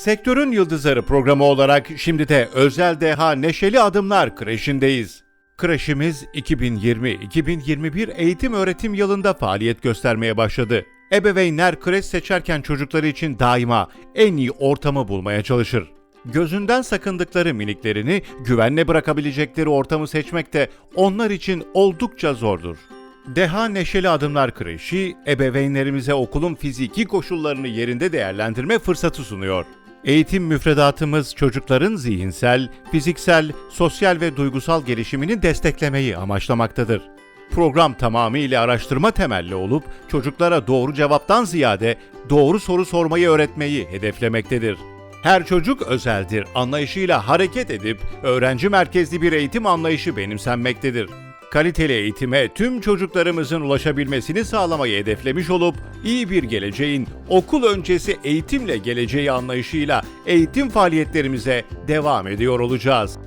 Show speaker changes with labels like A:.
A: Sektörün Yıldızları programı olarak şimdi de Özel Deha Neşeli Adımlar kreşindeyiz. Kreşimiz 2020-2021 eğitim öğretim yılında faaliyet göstermeye başladı. Ebeveynler kreş seçerken çocukları için daima en iyi ortamı bulmaya çalışır. Gözünden sakındıkları miniklerini güvenle bırakabilecekleri ortamı seçmek de onlar için oldukça zordur. Deha Neşeli Adımlar Kreşi, ebeveynlerimize okulun fiziki koşullarını yerinde değerlendirme fırsatı sunuyor. Eğitim müfredatımız çocukların zihinsel, fiziksel, sosyal ve duygusal gelişimini desteklemeyi amaçlamaktadır. Program tamamıyla araştırma temelli olup çocuklara doğru cevaptan ziyade doğru soru sormayı öğretmeyi hedeflemektedir. Her çocuk özeldir anlayışıyla hareket edip öğrenci merkezli bir eğitim anlayışı benimsenmektedir. Kaliteli eğitime tüm çocuklarımızın ulaşabilmesini sağlamayı hedeflemiş olup iyi bir geleceğin okul öncesi eğitimle geleceği anlayışıyla eğitim faaliyetlerimize devam ediyor olacağız.